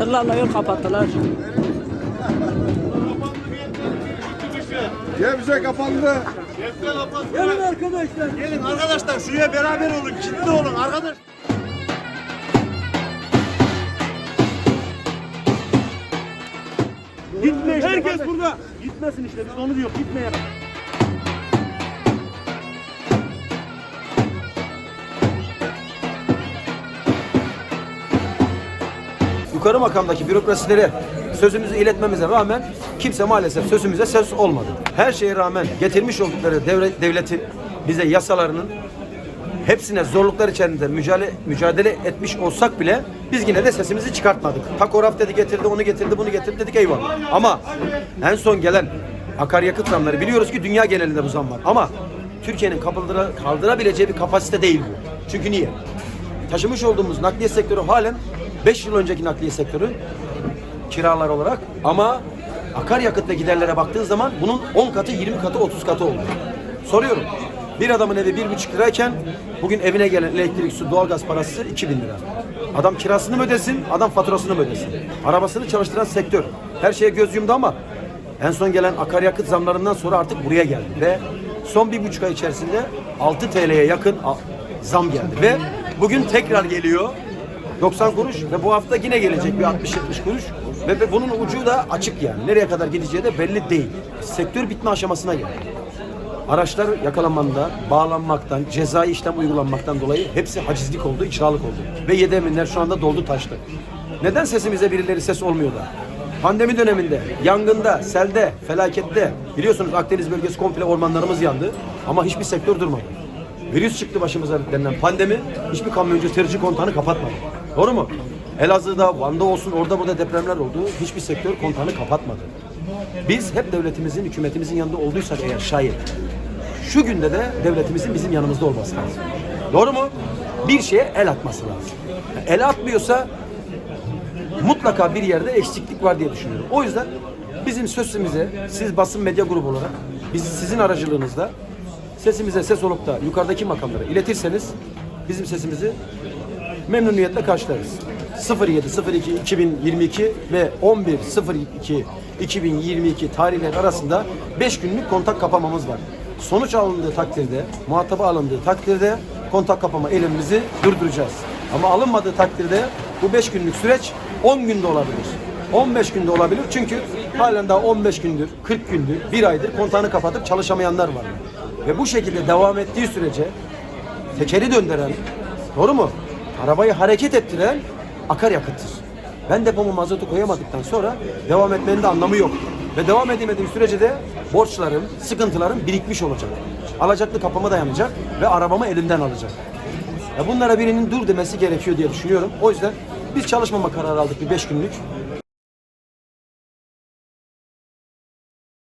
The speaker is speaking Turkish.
Allah Allah yol kapattılar. Gebze kapandı. Gelin arkadaşlar. Gelin arkadaşlar şuraya beraber olun. Kilitli olun arkadaş. Gitme işte. Herkes burada. Gitmesin işte biz onu diyor. Gitmeyelim. Yukarı makamdaki bürokrasilere sözümüzü iletmemize rağmen kimse maalesef sözümüze söz olmadı. Her şeye rağmen getirmiş oldukları devlet, devletin bize yasalarının hepsine zorluklar içerisinde mücadele, mücadele etmiş olsak bile biz yine de sesimizi çıkartmadık. Takograf dedi getirdi, onu getirdi, bunu getirdi dedik eyvallah. Ama en son gelen akaryakıt zamları biliyoruz ki dünya genelinde bu zam var. Ama Türkiye'nin kaldıra, kaldırabileceği bir kapasite değil bu. Çünkü niye? Taşımış olduğumuz nakliye sektörü halen 5 yıl önceki nakliye sektörü kiralar olarak ama akaryakıt ve giderlere baktığın zaman bunun 10 katı, 20 katı, 30 katı oldu. Soruyorum. Bir adamın evi bir buçuk lirayken bugün evine gelen elektrik, su, doğalgaz parası 2000 lira. Adam kirasını mı ödesin, adam faturasını mı ödesin? Arabasını çalıştıran sektör. Her şeye göz yumdu ama en son gelen akaryakıt zamlarından sonra artık buraya geldi. Ve son bir buçuk ay içerisinde 6 TL'ye yakın zam geldi. Ve bugün tekrar geliyor. 90 kuruş ve bu hafta yine gelecek bir 60-70 kuruş. Ve, bunun ucu da açık yani. Nereye kadar gideceği de belli değil. Sektör bitme aşamasına geldi. Araçlar yakalanmandan, bağlanmaktan, cezai işlem uygulanmaktan dolayı hepsi hacizlik oldu, icralık oldu. Ve yedi eminler şu anda doldu taştı. Neden sesimize birileri ses olmuyor da? Pandemi döneminde, yangında, selde, felakette biliyorsunuz Akdeniz bölgesi komple ormanlarımız yandı ama hiçbir sektör durmadı. Virüs çıktı başımıza denilen pandemi hiçbir kamyoncu tırcı kontağını kapatmadı. Doğru mu? Elazığ'da, Van'da olsun orada burada depremler oldu. Hiçbir sektör kontağını kapatmadı. Biz hep devletimizin, hükümetimizin yanında olduysak eğer şayet şu günde de devletimizin bizim yanımızda olması lazım. Doğru mu? Bir şeye el atması lazım. El atmıyorsa mutlaka bir yerde eksiklik var diye düşünüyorum. O yüzden bizim sözümüze siz basın medya grubu olarak biz sizin aracılığınızda sesimize ses olup da yukarıdaki makamlara iletirseniz bizim sesimizi memnuniyetle karşılarız. 07 02 2022 ve 11 02 2022 tarihleri arasında 5 günlük kontak kapamamız var. Sonuç alındığı takdirde, muhataba alındığı takdirde kontak kapama elimizi durduracağız. Ama alınmadığı takdirde bu 5 günlük süreç 10 günde olabilir. 15 günde olabilir çünkü halen daha 15 gündür, 40 gündür, bir aydır kontağını kapatıp çalışamayanlar var. Ve bu şekilde devam ettiği sürece tekeri döndüren, doğru mu? Arabayı hareket ettiren akaryakıttır. Ben depoma mazotu koyamadıktan sonra devam etmenin de anlamı yok. Ve devam edemediğim sürece de borçlarım, sıkıntılarım birikmiş olacak. Alacaklı kapıma dayanacak ve arabamı elimden alacak. Ya bunlara birinin dur demesi gerekiyor diye düşünüyorum. O yüzden biz çalışmama kararı aldık bir beş günlük.